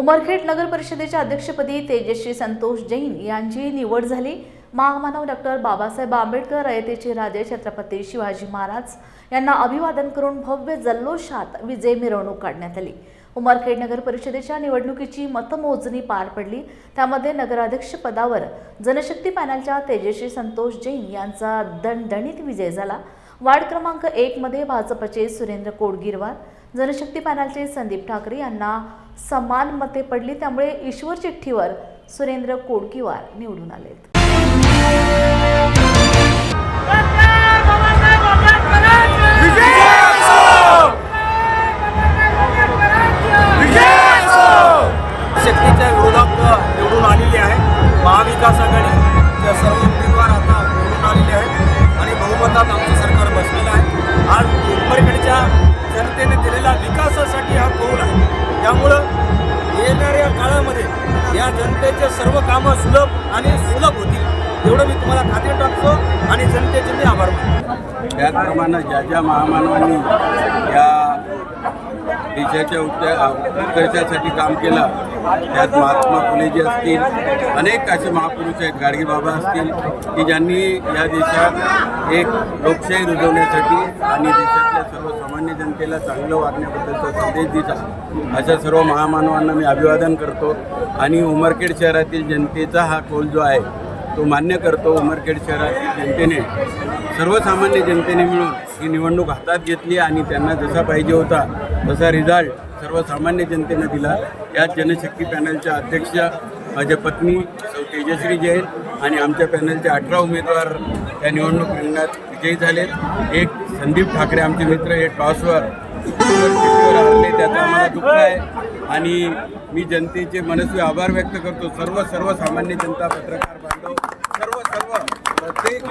उमरखेड नगर परिषदेच्या अध्यक्षपदी तेजश्री संतोष जैन यांची निवड झाली. महामानव डॉक्टर बाबासाहेब आंबेडकर रयतेचे राजे छत्रपती शिवाजी महाराज यांना अभिवादन करून भव्य जल्लोषात विजय मिरवणूक काढण्यात आली. उमरखेड नगर परिषदेच्या निवडणुकीची मतमोजणी पार पडली. त्यामध्ये नगराध्यक्ष पदावर जनशक्ती पॅनलच्या तेजश्री संतोष जैन यांचा दणदणीत विजय झाला. वार्ड क्रमांक एकमध्ये भाजपचे सुरेंद्र कोडगिरवार जनशक्ती पॅनलचे संदीप ठाकरे यांना समान मते पडली त्यामुळे ईश्वर चिठ्ठीवर सुरेंद्र कोडकीवार निवडून आलेत. जनतेचे सर्व कामं सुलभ आणि सुलभ होतील. एवढं मी तुम्हाला खात्री टाकतो आणि जनतेचे मी आभार मानतो. त्याचप्रमाणे ज्या ज्या महामानवांनी या देशाच्या उत्तर उत्कर्षासाठी काम केलं त्यात महात्मा फुलेजी असतील अनेक असे महापुरुष आहेत गाडगेबाबा असतील की ज्यांनी या देशात एक लोकशाही रुजवण्यासाठी आणि देशातल्या सर्वसामान्य जनतेला चांगलं वागण्याबद्दलचा संदेश दिला. अशा सर्व महामानवांना मी अभिवादन करतो. आणि उमरखेड शहरातील जनतेचा हा कोल जो आहे तो मान्य करतो उमरखेड शहरातील जनतेने. सर्वसामान्य जनतेने मिळून ही निवडणूक हातात घेतली आणि त्यांना जसा पाहिजे होता तसा रिझल्ट सर्वसामान्य जनतेनं दिला. या जनशक्ती पॅनलच्या अध्यक्ष माझ्या पत्नी सौ तेजश्री जैन आणि आमच्या पॅनलचे अठरा उमेदवार या निवडणूक रिंगणात विजयी झालेत. एक संदीप ठाकरे आमचे मित्र हे टॉसवर. हरले त्याचं आम्हाला दुःख आहे. आणि मी जनतेचे मनस्वी आभार व्यक्त करतो. सर्व सर्वसामान्य जनता पत्रकार बांधव सर्व सर्व प्रत्येक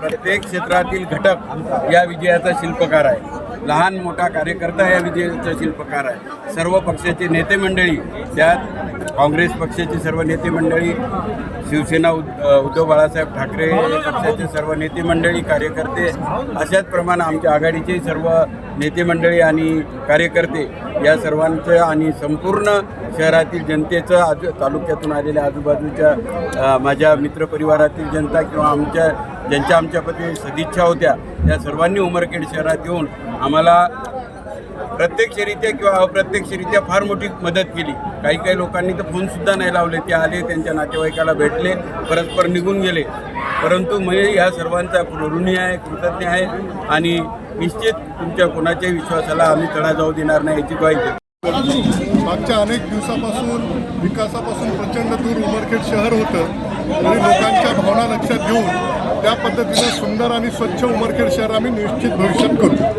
प्रत्येक क्षेत्रातील घटक या विजयाचा शिल्पकार आहे. लहान मोठा कार्यकर्ता या विजयाचा शिल्पकार आहे. सर्व पक्षाचे नेते मंडळी त्यात काँग्रेस पक्षाचे सर्व नेते मंडळी शिवसेना उद्धव बाळासाहेब ठाकरे पक्षाचे सर्व नेते मंडळी कार्यकर्ते अशाच प्रमाणे आमच्या आघाडीचे सर्व नेते मंडळी आणि कार्यकर्ते या सर्वांचं आणि संपूर्ण शहरातील जनतेचं आज तालुक्यातून आलेल्या आजूबाजूच्या माझ्या मित्रपरिवारातील जनता किंवा आमच्या ज्यांच्या आमच्याप्रती सदिच्छा होत्या त्या सर्वांनी उमरखेड शहरात येऊन आम्हाला प्रत्यक्षरित्या किंवा अप्रत्यक्षरित्या फार मोठी मदत केली. काही काही लोकांनी तर फोनसुद्धा नाही लावले. ते आले त्यांच्या नातेवाईकाला भेटले परस्पर निघून गेले. परंतु म्हणजे मी ह्या सर्वांचा ऋणी आहे कृतज्ञ आहे आणि निश्चित तुमच्या कोणाच्याही विश्वासाला आम्ही तडा जाऊ देणार नाही याची ग्वाही मागच्या अनेक दिवसापासून विकासापासून प्रचंड दूर उमरखेड शहर होतं. तरी लोकांच्या भावना लक्षात घेऊन त्या पद्धतीनं सुंदर आणि स्वच्छ उमरखेड शहर आम्ही निश्चित भविष्यात करू.